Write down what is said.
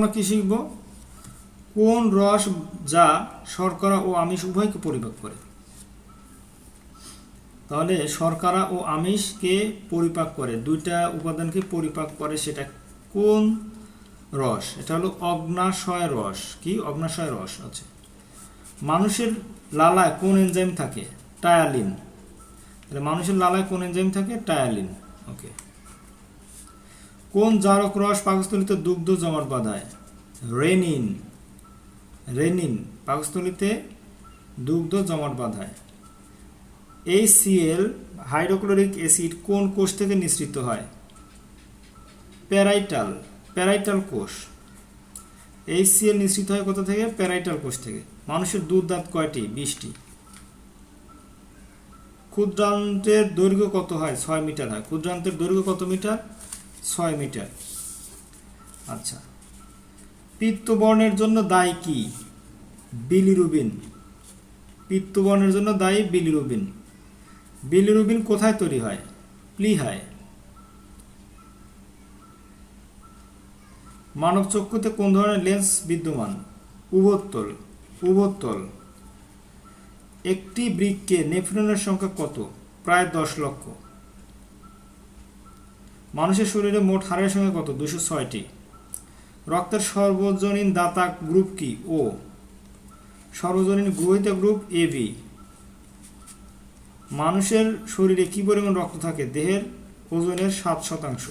আমরা কি শিখব? কোন রস যা শর্করা ও আমিষ উভয়কে পরিপাক করে। তাহলে শর্করা ও আমিষকে পরিপাক করে, দুইটা উপাদানকে পরিপাক করে সেটা কোন রস? এটা হলো অগ্নাশয় রস। কি? অগ্নাশয় রস আছে। মানুষের লালায় কোন এনজাইম থাকে? টায়ালিন তাহলে মানুষের লালায় কোন এনজাইম থাকে? টায়ালিন ওকে কোন জারক রস পাকস্থলিতে দুগ্ধ জমাট বাঁধায়? রেনিন। রেনিন পাকস্থলিতে দুগ্ধ জমাট বাঁধায়। এই সিএল হাইড্রোক্লোরিক অ্যাসিড কোন কোষ থেকে নিঃসৃত হয়? প্যারাইটাল। প্যারাইটাল কোষ। এই সিএল নিঃসৃত হয় কোথা থেকে? প্যারাইটাল কোষ থেকে। মানুষের দুধ দাঁত কয়টি? বিশটি। ক্ষুদ্রান্তের দৈর্ঘ্য কত হয়? ছয় মিটার হয়। ক্ষুদ্রান্তের দৈর্ঘ্য কত মিটার? ছয় মিটার। আচ্ছা। পিত্তবর্ণের জন্য দায়ী কি? বিলিরুবিন। পিত্তবর্ণের জন্য দায়ী বিলিরুবিন। বিলিরুবিন কোথায় তৈরি হয়? প্লিহায়। মানব চক্ষুতে কোন ধরনের লেন্স বিদ্যমান? উভোত্তল। উভোত্তল। একটি বৃক্ষে নেফ্রনের সংখ্যা কত? প্রায় দশ লক্ষ। মানুষের শরীরে মোট হাড়ের সংখ্যা কত? দুশো ছয়টি। রক্তের সর্বজনীন দাতা গ্রুপ কি? ও। সর্বজনীন গ্রহিতা গ্রুপ এ, বি। মানুষের শরীরে কি পরিমাণ রক্ত থাকে? দেহের ওজনের সাত শতাংশ।